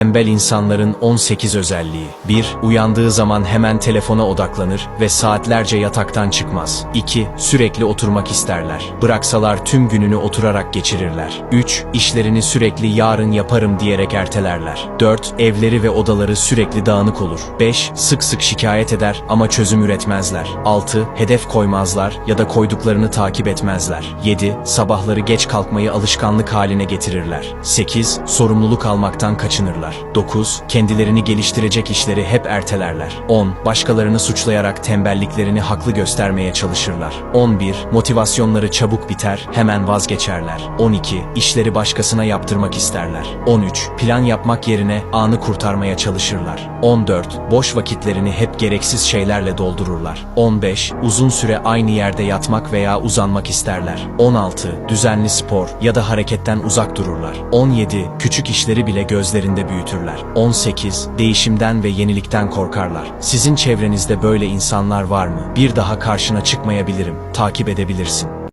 Tembel insanların 18 özelliği. 1. Uyandığı zaman hemen telefona odaklanır ve saatlerce yataktan çıkmaz. 2. Sürekli oturmak isterler. Bıraksalar tüm gününü oturarak geçirirler. 3. İşlerini sürekli yarın yaparım diyerek ertelerler. 4. Evleri ve odaları sürekli dağınık olur. 5. Sık sık şikayet eder ama çözüm üretmezler. 6. Hedef koymazlar ya da koyduklarını takip etmezler. 7. Sabahları geç kalkmayı alışkanlık haline getirirler. 8. Sorumluluk almaktan kaçınırlar. 9. Kendilerini geliştirecek işleri hep ertelerler. 10. Başkalarını suçlayarak tembelliklerini haklı göstermeye çalışırlar. 11. Motivasyonları çabuk biter, hemen vazgeçerler. 12. İşleri başkasına yaptırmak isterler. 13. Plan yapmak yerine anı kurtarmaya çalışırlar. 14. Boş vakitlerini hep gereksiz şeylerle doldururlar. 15. Uzun süre aynı yerde yatmak veya uzanmak isterler. 16. Düzenli spor ya da hareketten uzak dururlar. 17. Küçük işleri bile gözlerinde büyütürler. 18. Değişimden ve yenilikten korkarlar. Sizin çevrenizde böyle insanlar var mı? Bir daha karşına çıkmayabilirim. Takip edebilirsin.